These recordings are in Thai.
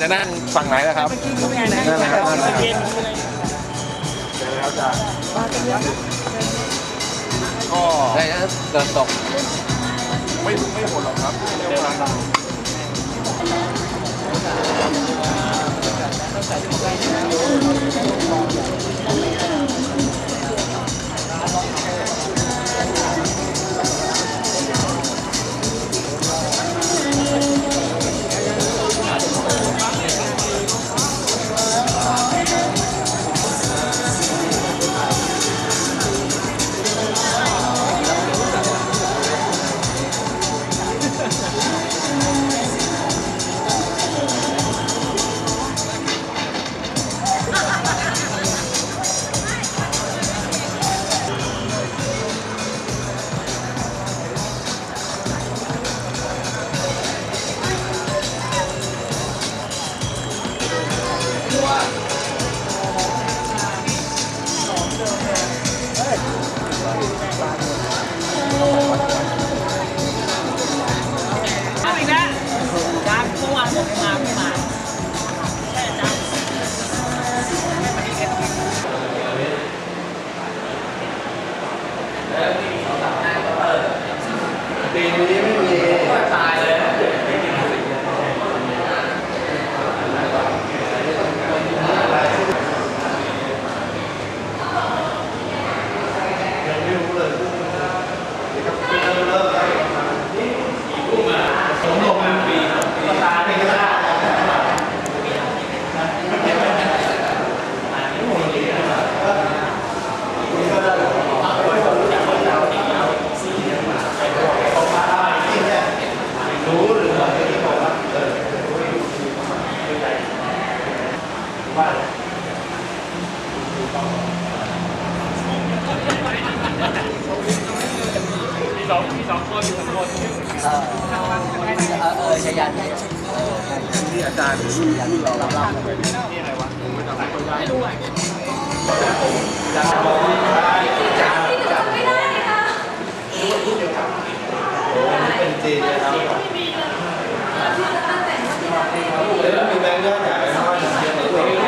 จะนั่งฝั่งไหนล่ะครับ นั่นแหละครับนั่นแหละครับก็ได้นะเดินตกไม่ไม่หมดหรอกครับเดี๋ยวเราใส่ถุงไปี พี่สองพี่สองคนอยู่ข้างบนเออเออชยันที่อาจารย์รุ่นรุ่นเราเรานี่อะไรวะผมไม่จำไม่ได้จำไม่ได้จำไม่ได้ค่ะรุ่นเดียวกันโอ้เป็นจีนนะครับแล้วมีแบงค์ย่อยใหญ่ห้าหนึ่งเดียวเลย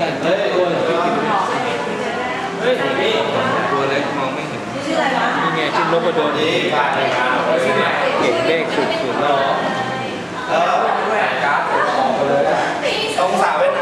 กันเฮ้ยตัวเล็กฮ้ยนี่ตัวเล็กมองไม่เห็นชื่ออะไรวะนี่ไงชื่อนกกระโดดนี่กเครัเก่งเลขสุดสุดแล้วแล้วการ์ดออกเลยตรงสาวเวีย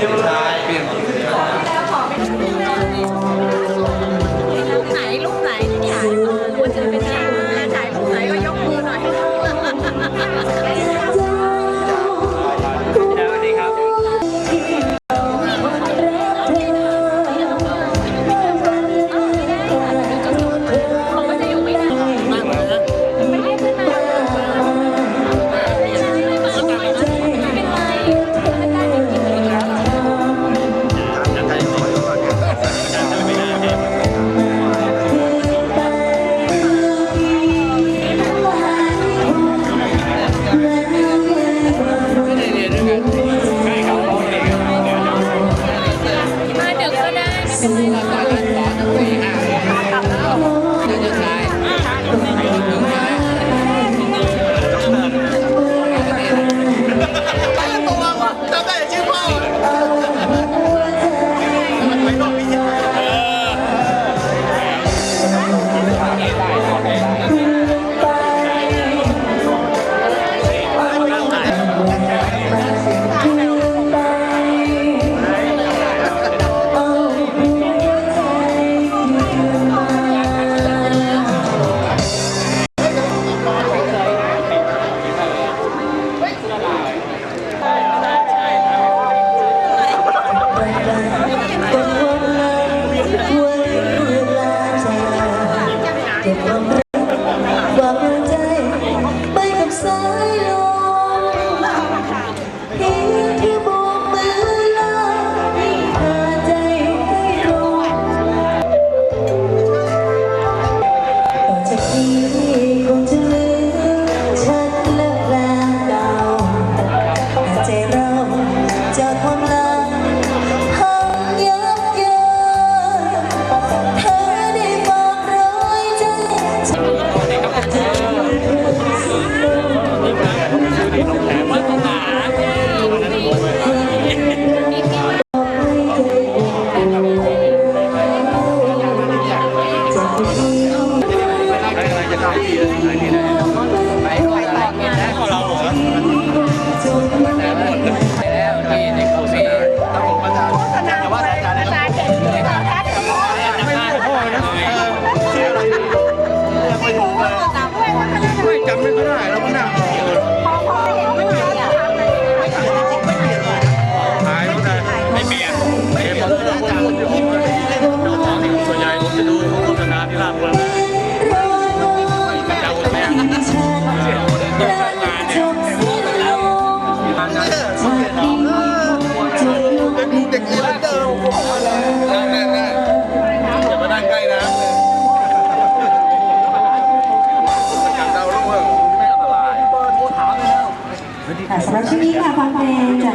Time.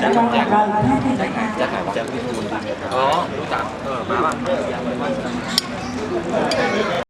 ากลองกับเราแค่ไหนคะจะหาจะพิจูนอ๋อรู้จักเออมาบ้าง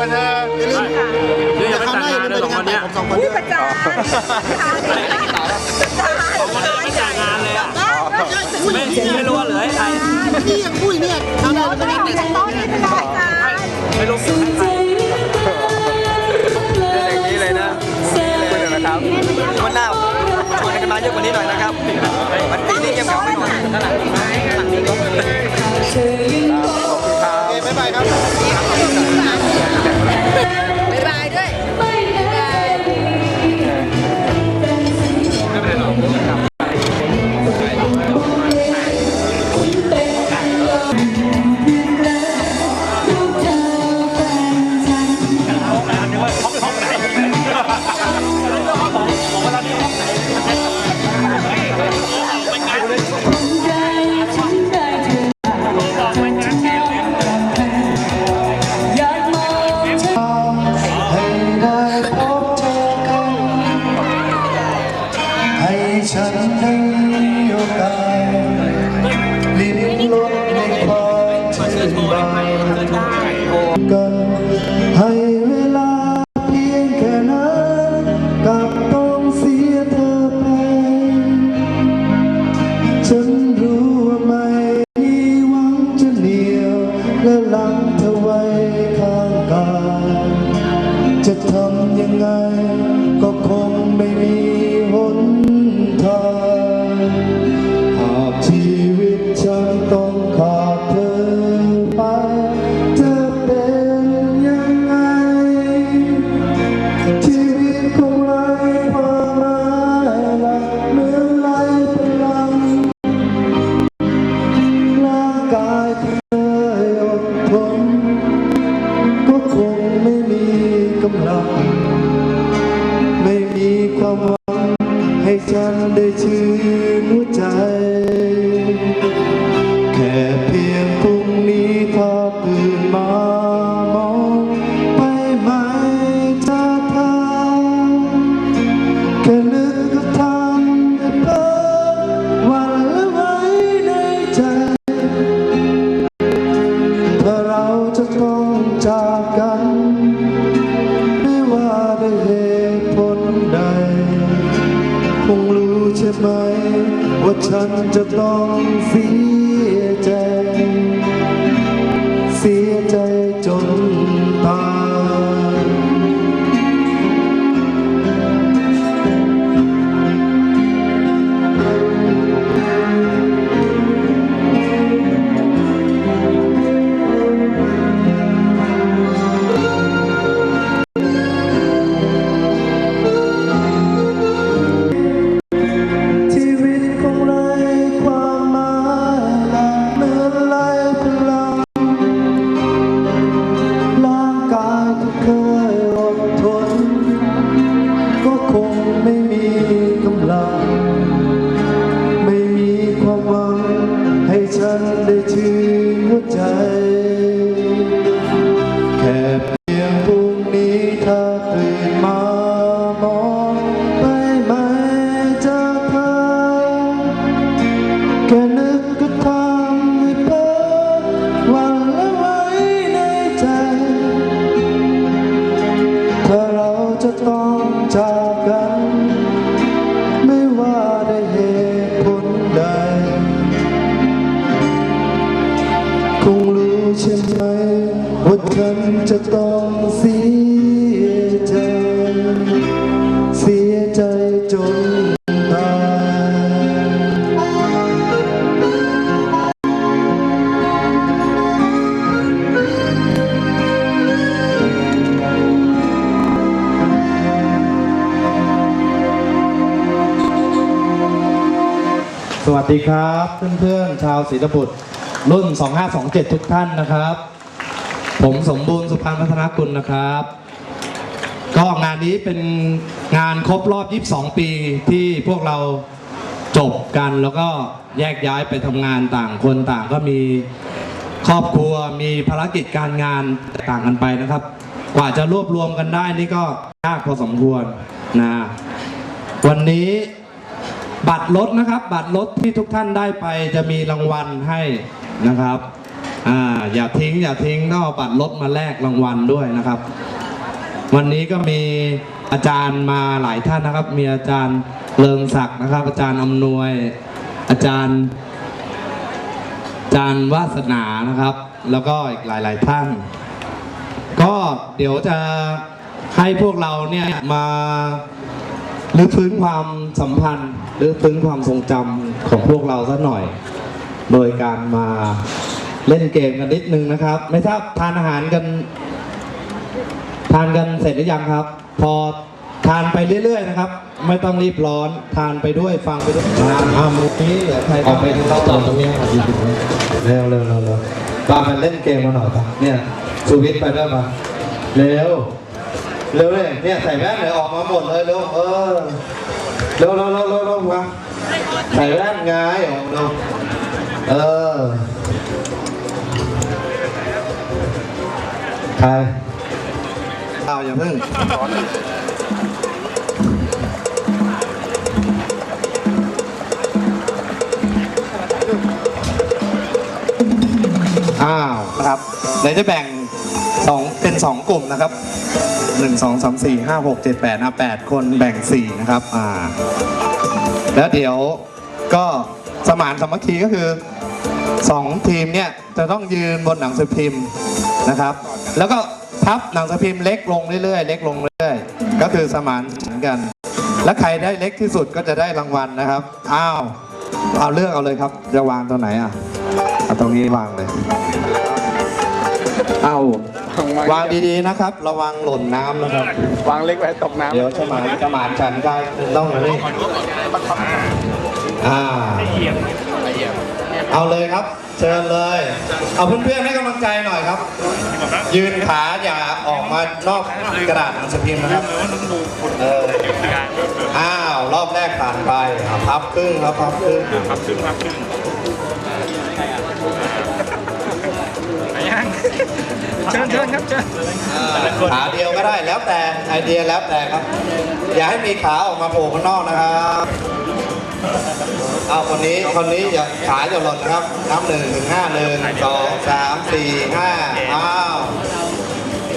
ด้วยนะอย่าลืมเดี๋ยวอย่าไปแต่งงานนะสอคนเนี้ยขสองคนประจานประจานประจานานงานเลยอะไม่ไม่รู้าเลือให้ครนี่ยงเนี่ยทำได้ไม่ได้แต่ต้องได้ไม่ได้จ้ไม่รู้ให้องนี้เลยนะคุณเดี๋ยวนะครับวันหน้าชวนกันมาเยอะกว่านี้หน่อยนะครับมันตีนี่เกมเก่าไม่หน่อยนั่นแหละ บ๊ายบายครับบ๊ายบายด้วย ไม่เป็นหรอก สดีครับเพื่อนๆชาวศรีตบุตรรุ่น 2527 ทุกท่านนะครับ ผมสมบูรณ์สุพรรณพัฒนากุลนะครับ ก็งานนี้เป็นงานครบรอบ 22 ปีที่พวกเราจบกันแล้วก็แยกย้ายไปทำงานต่างคนต่างก็มีครอบครัวมีภารกิจการงานต่างกันไปนะครับ กว่าจะรวบรวมกันได้นี่ก็ยากพอสมควรนะวันนี้ บัตรรถนะครับ บัตรรถที่ทุกท่านได้ไปจะมีรางวัลให้นะครับอ่าอย่าทิ้ง อย่าทิ้งต้องเอาบัตรรถมาแลกรางวัลด้วยนะครับ วันนี้ก็มีอาจารย์มาหลายท่านนะครับ มีอาจารย์เลิงศักดิ์นะครับ อาจารย์อำนวย อาจารย์อาจารย์วาสนานะครับ แล้วก็อีกหลาย ๆ ท่าน ก็เดี๋ยวจะให้พวกเราเนี่ยมา ลึกฟื้นความสัมพันธ์ลึกฟื้นความทรงจำของพวกเราสักหน่อย โดยการมาเล่นเกมกันนิดนึงนะครับ ไม่ทราบทานอาหารกัน ทานกันเสร็จหรือยังครับ พอทานไปเรื่อย ๆ นะครับ ไม่ต้องรีบร้อนทานไปด้วยฟังไปด้วยอ่าอามุกนี้เดี๋ยวใครเอาไปเข้าต่อตรงนี้ครับยืนตรงนี้เร็วเร็วเร็วเร็วตามมาเล่นเกมมาหน่อยครับเนี่ยสูวิทย์ไปด้วยมาเร็ว เร็วเลยเนี่ยใส่แว่นเลยออกมาหมดเลยเร็วเออเร็วเร็วเร็วเร็วเร็วมาใส่แว่นไงออกเร็วเออใครเอาอย่าเพิ่งอ้าวนะครับเดี๋ยวจะแบ่ง สองเป็นสองกลุ่มนะครับหนึ่งสองสามสี่ห้าหกเจ็ดแปดนะแปดคนแบ่งสี่นะครับอ่าแล้วเดี๋ยวก็สมานสามัคคีก็คือสองทีมเนี่ยจะต้องยืนบนหนังสือพิมพ์นะครับ แล้วก็พับหนังสือพิมพ์เล็กลงเรื่อยๆเล็กลงเรื่อยๆก็คือสมานฉันท์กัน แล้วใครได้เล็กที่สุดก็จะได้รางวัลนะครับอ้าวเอาเลือกเอาเลยครับจะวางตรงไหนอะเอาตรงนี้วางเลย เอา วางดีๆนะครับ ระวังหล่นน้ำนะครับ วางเล็กไว้ตกน้ำเดี๋ยวสมานสมานฉันท์ได้ต้องนะนี่อ่าเอาเลยครับ เชิญเลย เอาเพื่อนๆให้กำลังใจหน่อยครับ ยืนขาอย่าออกมานอกกระดาษหนังสือพิมพ์นะครับเอออ้าว รอบแรกผ่านไปอะพับครึ่งครับพับครึ่งพับครึ่งพับครึ่ง เชิญเชิญครับเชิญขาเดียวก็ได้แล้วแต่ไอเดียแล้วแต่ครับ อย่าให้มีขาออกมาโผล่ข้างนอกนะครับเอาคนนี้คนนี้อย่าขาอย่าหล่นนะครับนับหนึ่งถึงห้าหนึ่งสองสามสี่ห้าอ้าว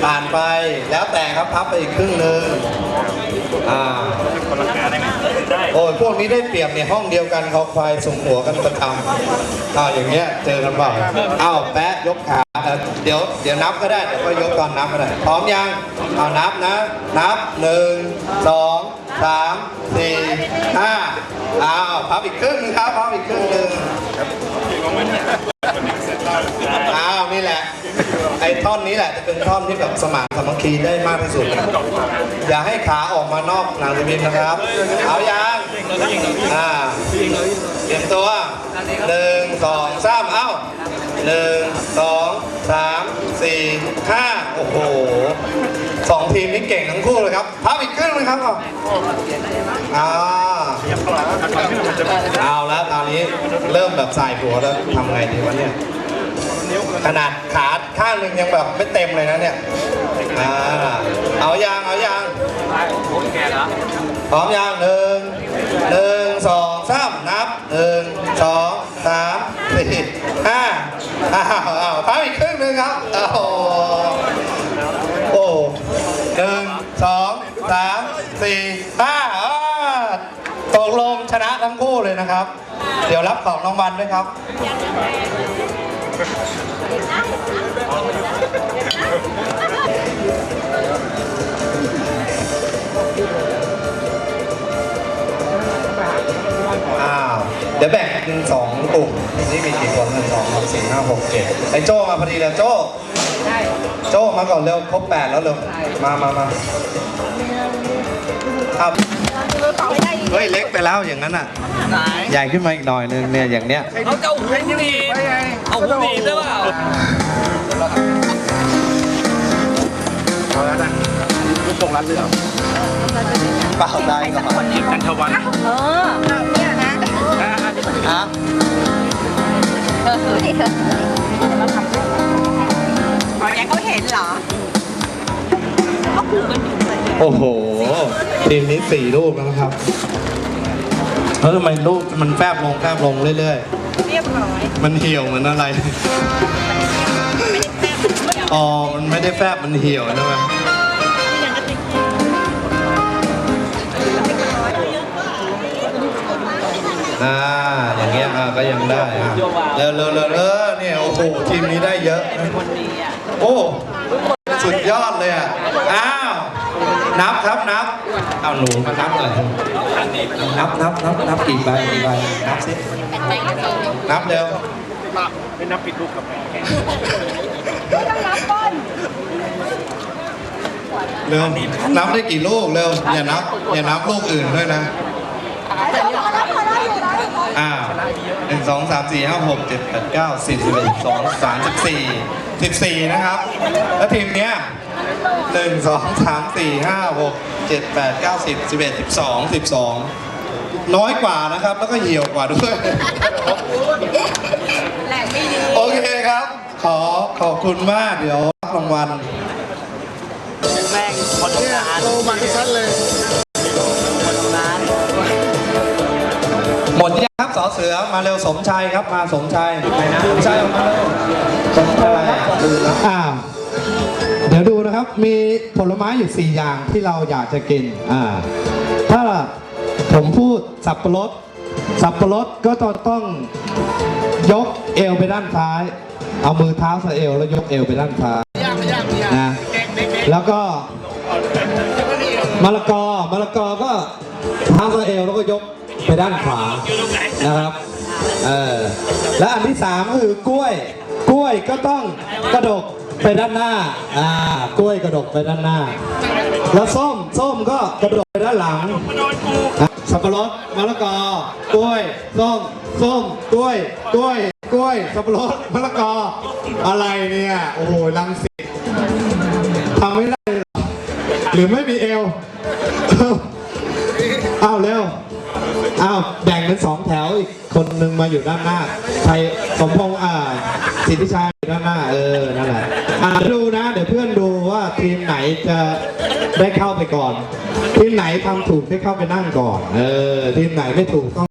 ผ่านไปแล้วแต่ครับพับไปอีกครึ่งหนึ่งอ่าคนละขาได้ไหมได้โอ้ยพวกนี้ได้เปรียบในห้องเดียวกันเขาควายส่งหัวกันประจำอ้าวอย่างเงี้ยเจอกันเปล่าอ้าวแปะยกขา เดี๋ยวเดี๋ยวนับก็ได้เดี๋ยวก็ยกตอนนับก็ได้พร้อมยังเอานับนะ นับหนึ่งสองสามสี่ห้าอ้าวพับอีกครึ่งนึงครับพับอีกครึ่งหนึ่งอ้าวนี่แหละไอ้ท่อนนี้แหละจะเป็นท่อนที่แบบสมานสามัคคีได้มากที่สุด อย่าให้ขาออกมานอกหนังสือพิมพ์นะครับ เอายังอ่า รียมตัวหนึ่งสองสามเอ้าหนึ่งสองสามสี่ห้าโอ้โหสองทีมนี้เก่งทั้งคู่เลยครับพับอีกครึ่งเลยครับเอาอ่าเอาแล้วตอนนี้เริ่มแบบสายหัวแล้วทำไงดีวะเนี่ยขนาดขาข้างหนึ่งยังแบบไม่เต็มเลยนะเนี่ยอ่าเอายางเอายางพร้อมยางหนึ่งหนึ่งามสี่ห้าอ้าวอ้าวพับอีกครึ่งหนึ่งครับโอ้โหโอ้หนึ่งสองสามสี่ห้าอ่าตกลงชนะทั้งคู่เลยนะครับ เดี๋ยวรับของรางวัลด้วยครับ อ้าว เดี๋ยวแบ่งเป็นสอง กลุ่มนี่มีกี่คนหนึ่งสองสามสี่ห้าหกเจ็ดไอ้โจ้มาพอดีเลยโจ้โจ้มาก่อนเร็วครบแปดแล้วเร็วมามามาครับเฮ้ยเล็กไปแล้วอย่างนั้นอะใหญ่ขึ้นมาอีกหน่อยนึงเนี่ยอย่างเนี้ยเขาจะเอาหูหนีบเอาหูหนีบได้เปล่าเปล่าได้ก็มาจันทวันเออ เนี่ยนะฮะเธอถือดิเธอเราทำด้วยอ๋อแกเขาเห็นเหรอโอ้โหทีมนี้สี่ลูกแล้วนะครับแล้วทำไมลูกมันแฟบลงแฟบลงเรื่อยเรียบร้อยๆ มันเหี่ยวเหมือนอะไร อ๋อ มันไม่ได้แฟบมันเหี่ยวใช่ไหม อ่าอย่างเงี้ยอ่าก็ยังได้อะเร็วเร็วเร็วเออเนี่ยโอ้โหทีมนี้ได้เยอะโอ้สุดยอดเลยอะอ้าวนับครับนับเอาหนูมานับเลยนับนับนับนับกี่ใบกี่ใบนับสินับเร็วเป็นนับปิดลูกกับเร็วนับได้กี่ลูกเร็วอย่านับอย่านับลูกอื่นด้วยนะ อ้าวหนึ่งสองสามสี่ห้าหกเจ็ดแปดเก้าสิบสิบเอ็ดสองสามสิบสี่สิบสี่นะครับ แล้วทีมเนี้ยหนึ่งสองสามสี่ห้าหกเจ็ดแปดเก้าสิบสิบเอ็ดสิบสองสิบสองน้อยกว่านะครับ แล้วก็เหี่ยวกว่าด้วย แหลกไม่ดี โอเคครับ ขอขอบคุณมาก เดี๋ยวรับรางวัล แม่งคนทำงาน โตมาให้ชัดเลย ครับสอเสือมาเร็วสมชัยครับมาสมชัยไปนะสมชัยออกมาเร็วสมชัยอ่าเดี๋ยวดูนะครับมีผลไม้อยู่ 4 อย่างที่เราอยากจะกินอ่าถ้าผมพูดสับปะรดสับปะรดก็ต้องต้องยกเอวไปด้านซ้าย เอามือเท้าใส่เอวแล้วยกเอวไปด้านซ้ายนะแล้วก็มะละกอมะละกอก็เท้าใส่เอวแล้วก็ยก ไปด้านขวานะครับเออและอันที่สามก็คือกล้วย กล้วยก็ต้องกระดกไปด้านหน้าอ่ากล้วยกระดกไปด้านหน้า แล้วส้มส้มก็กระดกไปด้านหลังอะสับปะรดมะละกอกล้วยส้มส้มกล้วยกล้วยกล้วยสับปะรดมะละกอ อะไรเนี่ยโอ้โหลังสิทำไม่ได้หรอหรือไม่มีเอว เป็นสองแถวอีกคนหนึ่งมาอยู่ด้านหน้าใครสมพงษ์อ่าสิทธิชัยอยู่ด้านหน้าเออนั่นแหละอ่าดูนะ เดี๋ยวเพื่อนดูว่าทีมไหนจะได้เข้าไปก่อน ทีมไหนทำถูกได้เข้าไปนั่งก่อน เออทีมไหนไม่ถูกต้อง